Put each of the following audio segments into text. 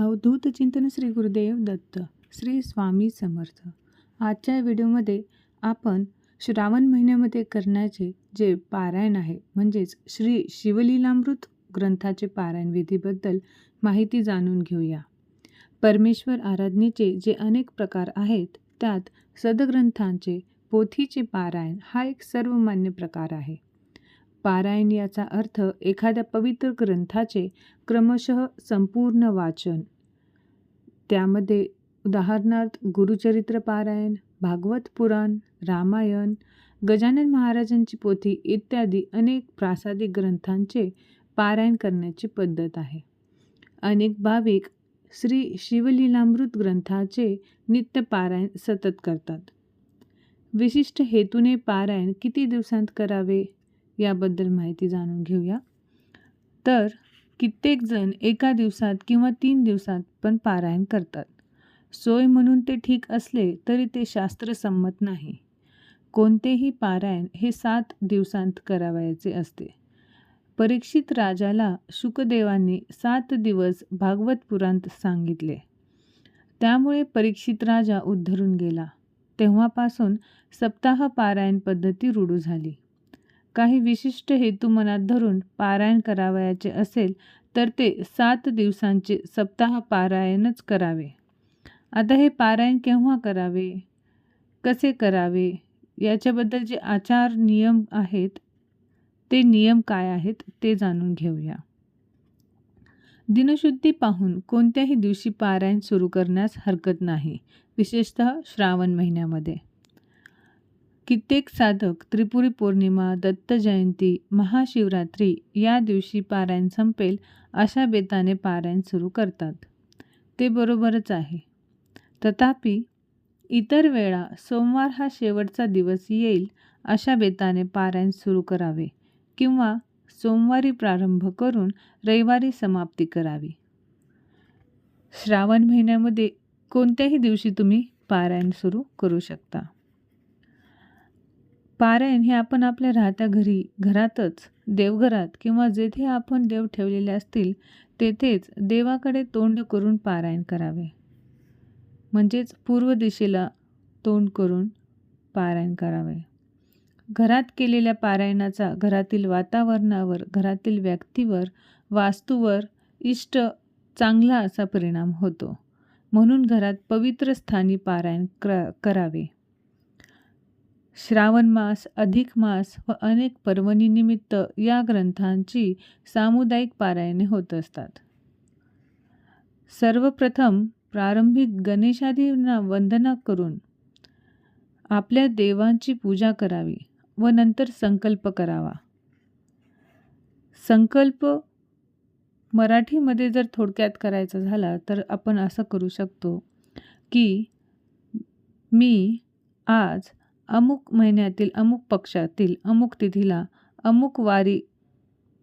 अवधूत चिंतन श्री गुरुदेव दत्त श्री स्वामी समर्थ. आजच्या व्हिडिओमध्ये आपण श्रावण महिन्यामध्ये करण्याचे जे पारायण आहे म्हणजेच श्री शिवलीलामृत ग्रंथाचे पारायण विधीबद्दल माहिती जाणून घेऊया. परमेश्वर आराधनेचे जे अनेक प्रकार आहेत त्यात सदग्रंथांचे पोथीचे पारायण हा एक सर्वमान्य प्रकार आहे. पारायण याचा अर्थ एखाद्या पवित्र ग्रंथाचे क्रमशः संपूर्ण वाचन. त्यामध्ये उदाहरणार्थ गुरुचरित्र पारायण भागवत पुराण रामायण गजानन महाराजांची पोथी इत्यादी अनेक प्रासादिक ग्रंथांचे पारायण करण्याची पद्धत आहे. अनेक भाविक श्री शिवलीलामृत ग्रंथाचे नित्य पारायण सतत करतात. विशिष्ट हेतूने पारायण किती दिवसांत करावे? याबद्दल माहिती जाणून घेऊया. तर कित्येक जण एका दिवसात किंवा तीन दिवसात पण पारायण करतात. सोय म्हणून ते ठीक असले तरी ते शास्त्रसंमत नाही. कोणतेही पारायण हे सात दिवसांत करावयाचे असते. परीक्षित राजाला शुकदेवांनी सात दिवस भागवत पुरांत सांगितले. त्यामुळे परीक्षित राजा उद्धरून गेला. तेव्हापासून सप्ताह पारायण पद्धती रूढू झाली. काही विशिष्ट हेतू मनात धरून पारायण करावयाचे असेल तर ते सात दिवसांचे सप्ताह पारायणच करावे. आता हे पारायण केव्हा करावे? कसे करावे? याच्याबद्दल जे आचार नियम आहेत ते नियम काय आहेत ते जाणून घेऊया. दिनशुद्धी पाहून कोणत्याही दिवशी पारायण सुरू करण्यास हरकत नाही विशेषतः श्रावण महिन्यामध्ये. कित्येक साधक त्रिपुरी पौर्णिमा दत्त जयंती महाशिवरात्री या दिवशी पारायण संपेल अशा बेताने पारायण सुरू करतात. ते बरोबरच आहे. तथापि इतर वेळा सोमवार हा शेवटचा दिवस येईल अशा बेताने पारायण सुरू करावे किंवा सोमवारी प्रारंभ करून रविवारी समाप्ती करावी. श्रावण महिन्यामध्ये कोणत्याही दिवशी तुम्ही पारायण सुरू करू शकता. पारायण हे आपण आपल्या राहत्या घरी घरातच देवघरात किंवा जेथे आपण देव ठेवलेले असतील तेथेच देवाकडे तोंड करून पारायण करावे. म्हणजेच पूर्व दिशेला तोंड करून पारायण करावे. घरात केलेल्या पारायणाचा घरातील वातावरणावर घरातील व्यक्तीवर वास्तूवर इष्ट चांगला असा परिणाम होतो. म्हणून घरात पवित्र स्थानी पारायण करावे. श्रावण मास अधिक मास व अनेक पर्वणीनिमित्त या ग्रंथांची सामुदायिक पारायणे होत असतात. सर्वप्रथम प्रारंभिक गणेशादींना वंदना करून आपल्या देवांची पूजा करावी व नंतर संकल्प करावा. संकल्प मराठीमध्ये जर थोडक्यात करायचा झाला तर आपण असं करू शकतो की मी आज अमुक महिन्यातील अमुक पक्षातील अमुक तिथीला अमुक वारी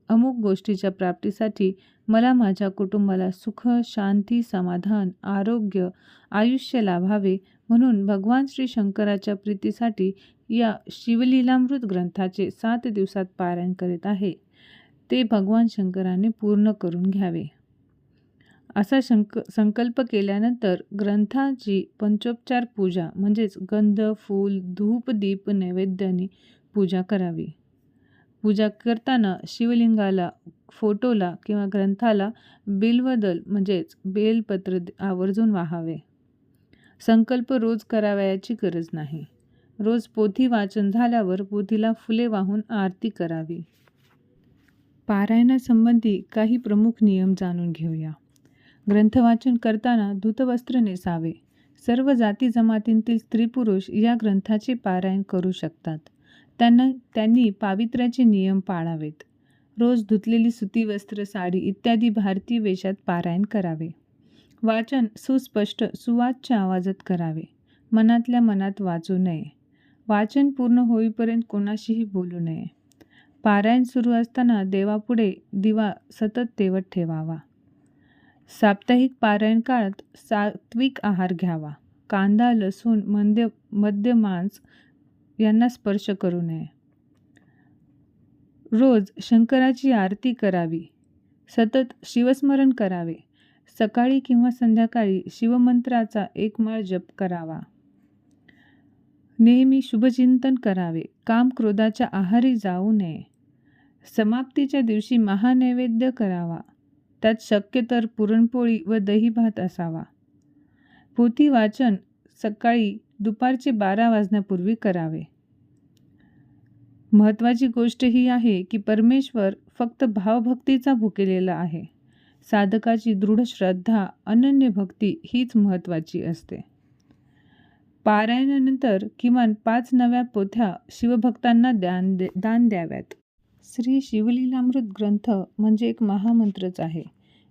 अमुक गोष्टीच्या प्राप्तीसाठी मला माझ्या कुटुंबाला सुख शांती समाधान आरोग्य आयुष्य लाभावे म्हणून भगवान श्री शंकराच्या प्रीतीसाठी या शिवलीलामृत ग्रंथाचे सात दिवसात पारायण करीत आहे. ते भगवान शंकराने पूर्ण करून घ्यावे. असा शंक संकल्प केल्यानंतर ग्रंथाची पंचोपचार पूजा म्हणजेच गंध फूल धूप दीप नैवेद्याने पूजा करावी. पूजा करताना शिवलिंगाला फोटोला किंवा ग्रंथाला बिलवदल म्हणजेच बेलपत्र आवर्जून वाहावे. संकल्प रोज करावयाची गरज नाही. रोज पोथी वाचन झाल्यावर पोथीला फुले वाहून आरती करावी. पारायणासंबंधी काही प्रमुख नियम जाणून घेऊया. ग्रंथवाचन करताना धुतवस्त्र नेसावे. सर्व जाती जमातींतील स्त्री पुरुष या ग्रंथाचे पारायण करू शकतात. त्यांना त्यांनी पावित्र्याचे नियम पाळावेत. रोज धुतलेली सुती वस्त्र साडी इत्यादी भारतीय वेशात पारायण करावे. वाचन सुस्पष्ट सुवाच्य आवाजात करावे. मनातल्या मनात वाचू नये. वाचन पूर्ण होईपर्यंत कोणाशीही बोलू नये. पारायण सुरू असताना देवापुढे दिवा सतत तेवत ठेवावा. साप्ताहिक पारायण काळात सात्विक आहार घ्यावा. कांदा लसूण मद्य मद्य मांस यांना स्पर्श करू नये. रोज शंकराची आरती करावी. सतत शिवस्मरण करावे. सकाळी किंवा संध्याकाळी शिवमंत्राचा एक माळ जप करावा. नेहमी शुभचिंतन करावे. काम क्रोधाच्या आहारी जाऊ नये. समाप्तीच्या दिवशी महानैवेद्य करावा. त्यात शक्य तर पुरणपोळी व दही भात असावा. पोथी वाचन सकाळी दुपारचे बारा वाजण्यापूर्वी करावे. महत्त्वाची गोष्ट ही आहे की परमेश्वर फक्त भावभक्तीचा भुकेलेला आहे. साधकाची दृढ श्रद्धा अनन्य भक्ती हीच महत्त्वाची असते. पारायणानंतर किमान पाच नव्या पोथ्या शिवभक्तांना दान दे दान द्याव्यात. श्री शिवलीलामृत ग्रंथ म्हणजे एक महामंत्रच आहे.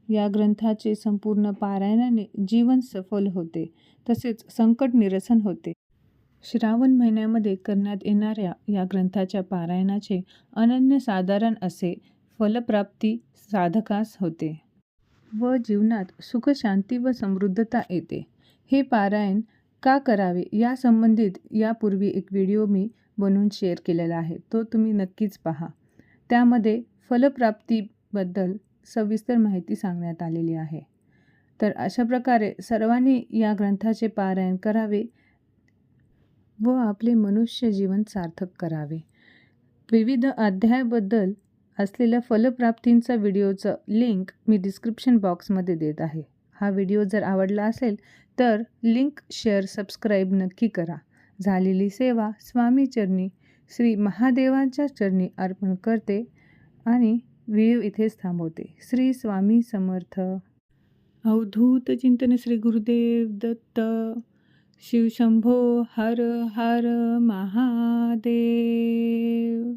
या ग्रंथाचे संपूर्ण पारायणाने जीवन सफल होते तसेच संकट निरसन होते. श्रावण महिन्यामध्ये करण्यात येणाऱ्या या ग्रंथाच्या पारायणाचे अनन्यसाधारण असे फलप्राप्ती साधकास होते. व जीवनात सुख शांती व समृद्धता येते. हे पारायण का करावे या संबंधित यापूर्वी एक व्हिडिओ मी बनवून शेअर केलेला आहे. तो तुम्ही नक्कीच पहा. त्यामध्ये फलप्राप्तीबद्दल सविस्तर माहिती सांगण्यात आलेली आहे. तर अशा प्रकारे सर्वांनी या ग्रंथाचे पारायण करावे व आपले मनुष्य जीवन सार्थक करावे. विविध अध्यायाबद्दल असलेल्या फलप्राप्तींचा व्हिडिओचं लिंक मी डिस्क्रिप्शन बॉक्समध्ये देत आहे. हा व्हिडिओ जर आवडला असेल तर लिंक शेअर सबस्क्राईब नक्की करा. झालेली सेवा स्वामी चरणी श्री महादेवांच्या चरणी अर्पण करते आणि व्हिडिओ इथेच थांबवते. श्री स्वामी समर्थ. अवधूत चिंतन श्री गुरुदेव दत्त. शिवशंभो हर हर महादेव.